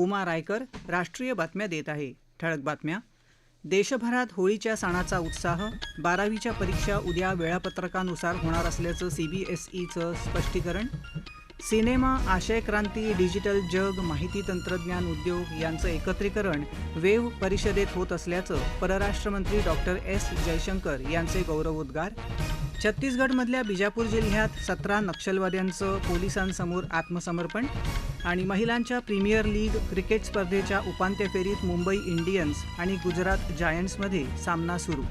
उमा रायकर राष्ट्रीय बातम्या देत आहे. ठळक बातम्या. देशभरात होळीच्या सणाचा उत्साह बारावीच्या परीक्षा उद्या वेळापत्रकानुसार होणार असल्याचं सीबीएसईचं स्पष्टीकरण. सिनेमा आशय क्रांती डिजिटल जग माहिती तंत्रज्ञान उद्योग यांचं एकत्रीकरण वेव्ह परिषदेत होत असल्याचं परराष्ट्रमंत्री डॉक्टर एस जयशंकर यांचे गौरवोद्गार. छत्तीसगडमधल्या बिजापूर जिल्ह्यात सतरा नक्षलवाद्यांचं पोलिसांसमोर आत्मसमर्पण. आणि महिलांच्या प्रीमियर लीग क्रिकेट स्पर्धेच्या उपांत्य फेरीत मुंबई इंडियन्स आणि गुजरात जायंट्समध्ये सामना सुरू.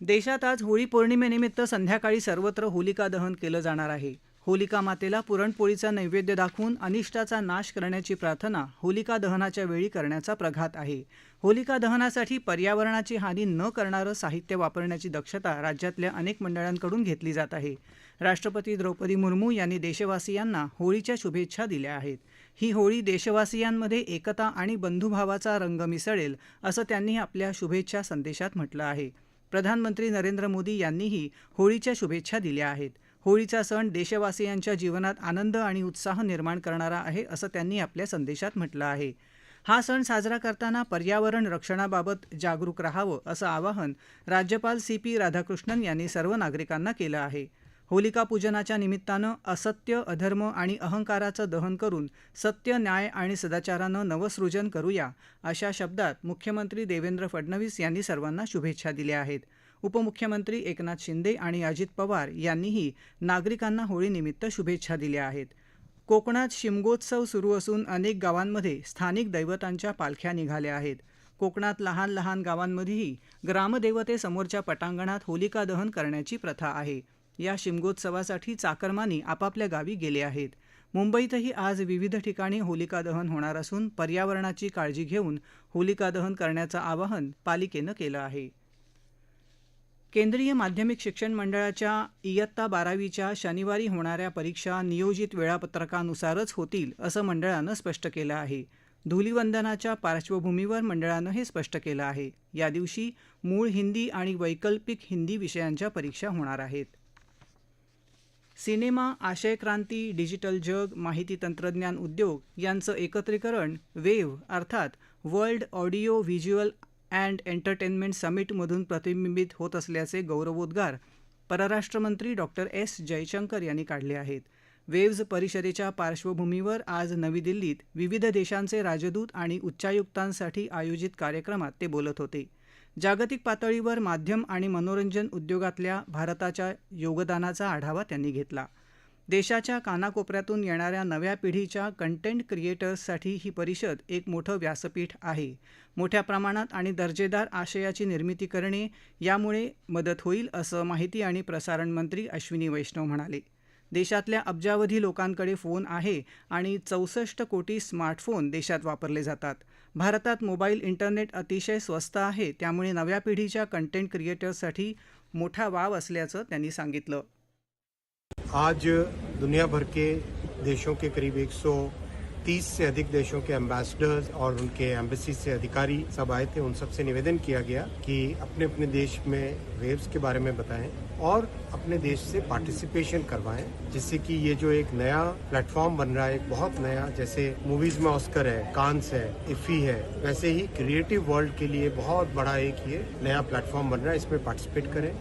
देशात आज होळी पौर्णिमेनिमित्त संध्याकाळी सर्वत्र होलिका दहन केलं जाणार आहे. होलिका मातेला पुरणपोळीचा नैवेद्य दाखवून अनिष्टाचा नाश करण्याची प्रार्थना होलिका दहनाच्या वेळी करण्याचा प्रघात आहे. होलिका दहनासाठी पर्यावरणाची हानी न करणारं साहित्य वापरण्याची दक्षता राज्यातल्या अनेक मंडळांकडून घेतली जात आहे. राष्ट्रपती द्रौपदी मुर्मू यांनी देशवासियांना होळीच्या शुभेच्छा दिल्या आहेत. ही होळी देशवासियांमध्ये एकता आणि बंधुभावाचा रंग मिसळेल असं त्यांनी आपल्या शुभेच्छा संदेशात म्हटलं आहे. प्रधानमंत्री नरेंद्र मोदी यांनीही होळीच्या शुभेच्छा दिल्या आहेत. होळीचा सण देशवासियांच्या जीवनात आनंद आणि उत्साह निर्माण करणारा आहे असं त्यांनी आपल्या संदेशात म्हटलं आहे. हा सण साजरा करताना पर्यावरण रक्षणाबाबत जागरूक राहावं असं आवाहन राज्यपाल सी पी राधाकृष्णन यांनी सर्व नागरिकांना केलं आहे. होलिका पूजनाच्या निमित्तानं असत्य अधर्म आणि अहंकाराचं दहन करून सत्य न्याय आणि सदाचारानं नवसृजन करूया अशा शब्दात मुख्यमंत्री देवेंद्र फडणवीस यांनी सर्वांना शुभेच्छा दिल्या आहेत. उपमुख्यमंत्री एकनाथ शिंदे आणि अजित पवार यांनीही नागरिकांना होळीनिमित्त शुभेच्छा दिल्या आहेत. कोकणात शिमगोत्सव सुरू असून अनेक गावांमध्ये स्थानिक दैवतांच्या पालख्या निघाल्या आहेत. कोकणात लहान लहान गावांमध्येही ग्रामदेवतेसमोरच्या पटांगणात होलिका दहन करण्याची प्रथा आहे. या शिमगोत्सवासाठी चाकरमानी आपापल्या गावी गेले आहेत. मुंबईतही आज विविध ठिकाणी होलिका दहन होणार असून पर्यावरणाची काळजी घेऊन होलिका दहन करण्याचं आवाहन पालिकेनं केलं आहे. केंद्रीय माध्यमिक शिक्षण मंडळाच्या इयत्ता बारावीच्या शनिवारी होणाऱ्या परीक्षा नियोजित वेळापत्रकानुसारच होतील असं मंडळानं स्पष्ट केलं आहे. धुलिवंदनाच्या पार्श्वभूमीवर मंडळानं हे स्पष्ट केलं आहे. या दिवशी मूळ हिंदी आणि वैकल्पिक हिंदी विषयांच्या परीक्षा होणार आहेत. सिनेमा आशय क्रांती डिजिटल जग माहिती तंत्रज्ञान उद्योग यांचं एकत्रीकरण वेव्ह अर्थात world audio visual and entertainment समिटमधून प्रतिबिंबित होत असल्याचे गौरवोद्गार परराष्ट्रमंत्री डॉक्टर एस. जयशंकर यांनी काढले आहेत. वेव्ज परिषदेच्या पार्श्वभूमीवर आज नवी दिल्लीत विविध देशांचे राजदूत आणि उच्चायुक्तांसाठी आयोजित कार्यक्रमात ते बोलत होते. जागतिक पातळीवर माध्यम आणि मनोरंजन उद्योगातल्या भारताच्या योगदानाचा आढावा त्यांनी घेतला. देशाच्या कानाकोपऱ्यातून येणाऱ्या नव्या पिढीच्या कंटेंट क्रिएटर्ससाठी ही परिषद एक मोठं व्यासपीठ आहे. मोठ्या प्रमाणात आणि दर्जेदार आशयाची निर्मिती करणे यामुळे मदत होईल असं माहिती आणि प्रसारण मंत्री अश्विनी वैष्णव म्हणाले. देशातल्या अब्जावधी लोकांकडे फोन आहे आणि चौसष्ट कोटी स्मार्टफोन देशात वापरले जातात. भारतात मोबाईल इंटरनेट अतिशय स्वस्त आहे त्यामुळे नव्या पिढीच्या कंटेंट क्रिएटर्ससाठी मोठा वाव असल्याचं त्यांनी सांगितलं. आज दुनिया भर के देशों के करीब 130 से अधिक देशों के एम्बेसडर्स और उनके एम्बेसी से अधिकारी सब आए थे। उन सबसे निवेदन किया गया कि अपने अपने देश में वेव्स के बारे में बताएँ और अपने देश से पार्टिसिपेशन करवाएँ, जिससे कि ये जो एक नया प्लेटफॉर्म बन रहा है, एक बहुत नया, जैसे मूवीज़ में ऑस्कर है कांस है इफी है, वैसे ही क्रिएटिव वर्ल्ड के लिए बहुत बड़ा एक ये नया प्लेटफॉर्म बन रहा है। इसमें पार्टिसिपेट करें।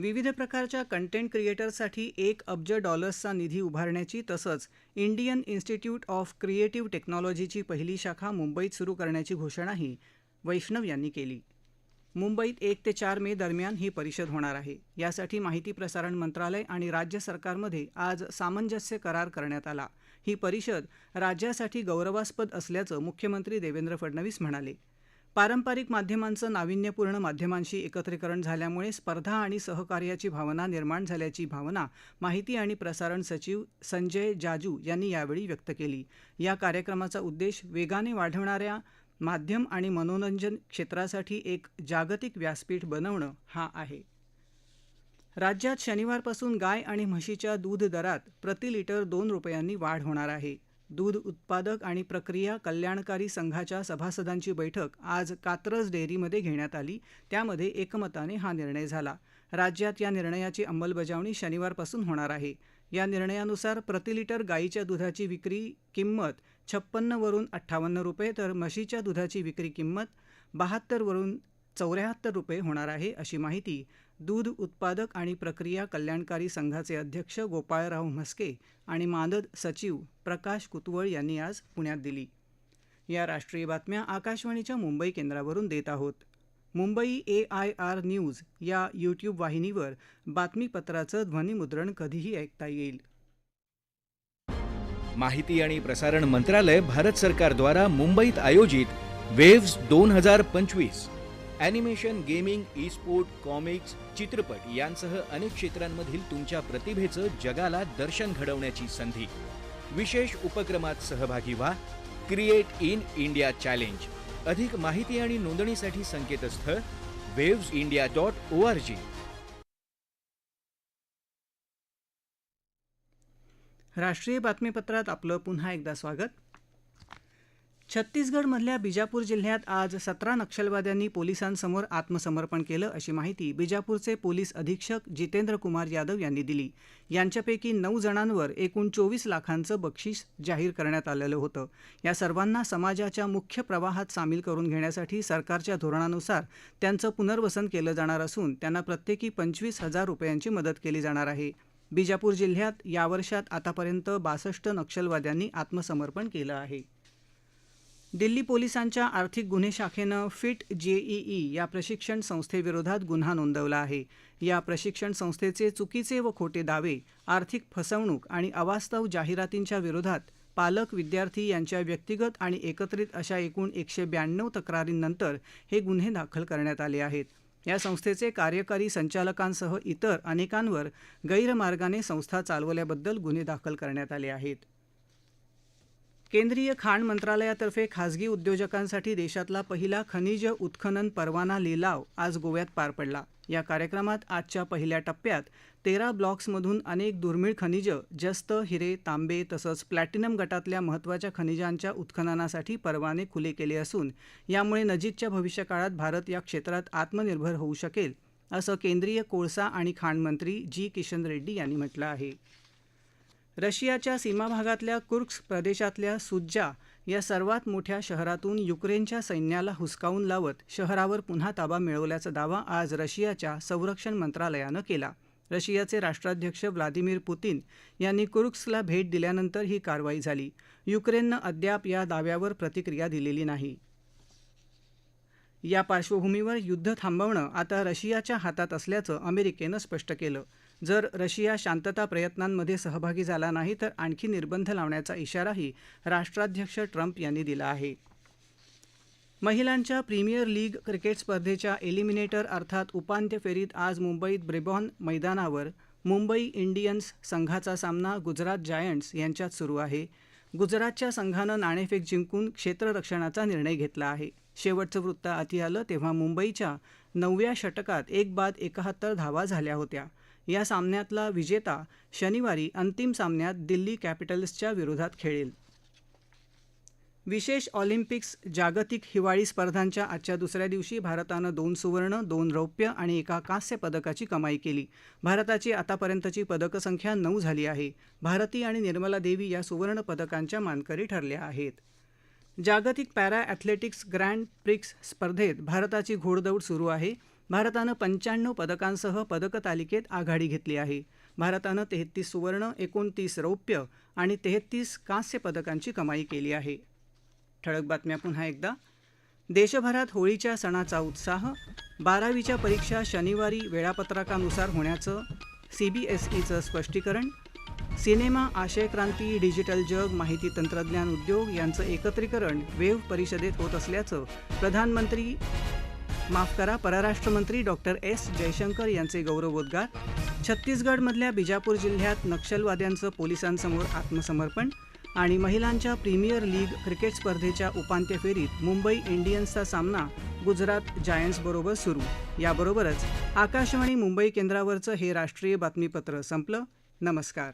विविध प्रकारच्या कंटेंट क्रिएटर्ससाठी एक अब्ज डॉलर्सचा निधी उभारण्याची तसंच इंडियन इन्स्टिट्यूट ऑफ क्रिएटिव्ह टेक्नॉलॉजीची पहिली शाखा मुंबईत सुरू करण्याची घोषणाही वैष्णव यांनी केली. मुंबईत एक ते चार मे दरम्यान ही परिषद होणार आहे. यासाठी माहिती प्रसारण मंत्रालय आणि राज्य सरकारमध्ये आज सामंजस्य करार करण्यात आला. ही परिषद राज्यासाठी गौरवास्पद असल्याचं मुख्यमंत्री देवेंद्र फडणवीस म्हणाले. पारंपरिक माध्यमांचं नाविन्यपूर्ण माध्यमांशी एकत्रीकरण झाल्यामुळे स्पर्धा आणि सहकार्याची भावना निर्माण झाल्याची भावना माहिती आणि प्रसारण सचिव संजय जाजू यांनी यावेळी व्यक्त केली. या कार्यक्रमाचा उद्देश वेगाने वाढवणाऱ्या माध्यम आणि मनोरंजन क्षेत्रासाठी एक जागतिक व्यासपीठ बनवणं हा आहे. राज्यात शनिवारपासून गाय आणि म्हशीच्या दूध दरात प्रति लिटर दोन रुपयांनी वाढ होणार आहे. दूध उत्पादक आणि प्रक्रिया कल्याणकारी संघाच्या सभासदांची बैठक आज कात्रज डेअरीमध्ये घेण्यात आली. त्यामध्ये एकमताने हा निर्णय झाला. राज्यात या निर्णयाची अंमलबजावणी शनिवारपासून होणार आहे. या निर्णयानुसार प्रति लिटर गाईच्या दुधाची विक्री किंमत छप्पन्नवरून अठ्ठावन्न रुपये तर म्हशीच्या दुधाची विक्री किंमत बहात्तरवरून चौऱ्याहत्तर रुपये होणार आहे अशी माहिती दूध उत्पादक आणि प्रक्रिया कल्याणकारी संघाचे अध्यक्ष गोपाळराव म्हस्के आणि मानद सचिव प्रकाश कुतवळ यांनी आज पुण्यात दिली. या राष्ट्रीय बातम्या आकाशवाणीच्या मुंबई केंद्रावरून देत आहोत. Mumbai A I R news या यूट्यूब वाहिनीवर बातमीपत्राचं ध्वनिमुद्रण कधीही ऐकता येईल. माहिती आणि प्रसारण मंत्रालय भारत सरकारद्वारा मुंबईत आयोजित वेव्स दोन हजार पंचवीस animation gaming e sport comics चित्रपट यांसह अनेक क्षेत्रांमधील तुमच्या प्रतिभेचं जगाला दर्शन घडवण्याची संधी. विशेष उपक्रमात सहभागी व्हा. क्रिएट इन इंडिया चॅलेंज अधिक माहिती आणि नोंदणीसाठी संकेतस्थळ waves India dot O R G राष्ट्रीय बातमीपत्रात आपलं पुन्हा एकदा स्वागत. छत्तीसगडमधल्या बिजापूर जिल्ह्यात आज सतरा नक्षलवाद्यांनी पोलिसांसमोर आत्मसमर्पण केलं अशी माहिती बिजापूरचे पोलीस अधीक्षक जितेंद्र कुमार यादव यांनी दिली. यांच्यापैकी नऊ जणांवर एकूण चोवीस लाखांचं बक्षीस जाहीर करण्यात आलेलं होतं. या सर्वांना समाजाच्या मुख्य प्रवाहात सामील करून घेण्यासाठी सरकारच्या धोरणानुसार त्यांचं पुनर्वसन केलं जाणार असून त्यांना प्रत्येकी पंचवीस हजार रुपयांची मदत केली जाणार आहे. बिजापूर जिल्ह्यात या वर्षात आतापर्यंत बासष्ट नक्षलवाद्यांनी आत्मसमर्पण केलं आहे. दिल्ली पोलिसांच्या आर्थिक गुन्हे शाखेनं फिट जेईई या प्रशिक्षण संस्थेविरोधात गुन्हा नोंदवला आहे. या प्रशिक्षण संस्थेचे चुकीचे व खोटे दावे आर्थिक फसवणूक आणि अवास्तव जाहिरातींच्या विरोधात पालक विद्यार्थी यांच्या व्यक्तिगत आणि एकत्रित अशा एकूण एकशे ब्याण्णव तक्रारींनंतर हे गुन्हे दाखल करण्यात आले आहेत. या संस्थेचे कार्यकारी संचालकांसह इतर अनेकांवर गैरमार्गाने संस्था चालवल्याबद्दल गुन्हे दाखल करण्यात आले आहेत. केंद्रीय खाण मंत्रालयातर्फे खासगी उद्योजकांसाठी देशातला पहिला खनिज उत्खनन परवाना लिलाव आज गोव्यात पार पडला. या कार्यक्रमात आजच्या पहिल्या टप्प्यात तेरा ब्लॉक्समधून अनेक दुर्मिळ खनिजं जस्त हिरे तांबे तसंच प्लॅटिनम गटातल्या महत्त्वाच्या खनिजांच्या उत्खननासाठी परवाने खुले केले असून यामुळे नजीकच्या भविष्यकाळात भारत या क्षेत्रात आत्मनिर्भर होऊ शकेल असं केंद्रीय कोळसा आणि खाण मंत्री जी किशन रेड्डी यांनी म्हटलं आहे. रशियाच्या सीमाभागातल्या कुर्क्स प्रदेशातल्या सुज्जा या सर्वात मोठ्या शहरातून युक्रेनच्या सैन्याला हुसकावून लावत शहरावर पुन्हा ताबा मिळवल्याचा दावा आज रशियाच्या संरक्षण मंत्रालयानं केला. रशियाचे राष्ट्राध्यक्ष व्लादिमीर पुतीन यांनी कुर्क्सला भेट दिल्यानंतर ही कारवाई झाली. युक्रेननं अद्याप या दाव्यावर प्रतिक्रिया दिलेली नाही. या पार्श्वभूमीवर युद्ध थांबवणं आता रशियाच्या हातात असल्याचं अमेरिकेनं स्पष्ट केलं. जर रशिया शांतता प्रयत्नांमध्ये सहभागी झाला नाही तर आणखी निर्बंध लावण्याचा इशाराही राष्ट्राध्यक्ष ट्रम्प यांनी दिला आहे. महिलांच्या प्रीमियर लीग क्रिकेट स्पर्धेच्या एलिमिनेटर अर्थात उपांत्य फेरीत आज मुंबईत ब्रेबॉन मैदानावर मुंबई इंडियन्स संघाचा सामना गुजरात जायंट्स यांच्यात सुरू आहे. गुजरातच्या संघानं नाणेफेक जिंकून क्षेत्ररक्षणाचा निर्णय घेतला आहे. शेवटचं वृत्त आती आलं तेव्हा मुंबईच्या नवव्या षटकात एक बाद एकाहत्तर धावा झाल्या होत्या. या सामन्यातला विजेता शनिवारी अंतिम सामन्यात दिल्ली कॅपिटल्सच्या विरोधात खेळेल. विशेष ऑलिम्पिक्स जागतिक हिवाळी स्पर्धांच्या आजच्या दुसऱ्या दिवशी भारतानं दोन सुवर्ण दोन रौप्य आणि एका कांस्य पदकाची कमाई केली. भारताची आतापर्यंतची पदकसंख्या नऊ झाली आहे. भारती आणि निर्मला देवी या सुवर्ण पदकांच्या मानकरी ठरल्या आहेत. जागतिक पॅरा ॲथलेटिक्स ग्रँड प्रिक्स स्पर्धेत भारताची घोडदौड सुरू आहे. भारतानं पंच्याण्णव पदकांसह पदकतालिकेत आघाडी घेतली आहे. भारतानं तेहतीस सुवर्ण एकोणतीस रौप्य आणि तेहतीस कांस्य पदकांची कमाई केली आहे. ठळक बातम्या पुन्हा एकदा. देशभरात होळीच्या सणाचा उत्साह बारावीच्या परीक्षा शनिवारी वेळापत्रकानुसार होण्याचं सीबीएसईचं स्पष्टीकरण सिनेमा आशयक्रांती डिजिटल जग माहिती तंत्रज्ञान उद्योग यांचं एकत्रीकरण वेव्ह परिषदेत होत असल्याचं प्रधानमंत्री माफ करा परराष्ट्रमंत्री डॉक्टर एस. जयशंकर यांचे गौरवोद्गार छत्तीसगडमधल्या बिजापूर जिल्ह्यात नक्षलवाद्यांचं पोलिसांसमोर आत्मसमर्पण आणि महिलांच्या प्रीमियर लीग क्रिकेट स्पर्धेच्या उपांत्य फेरीत मुंबई इंडियन्सचा सामना गुजरात जायंट्सबरोबर सुरू. याबरोबरच आकाशवाणी मुंबई केंद्रावरचं हे राष्ट्रीय बातमीपत्र संपलं. नमस्कार.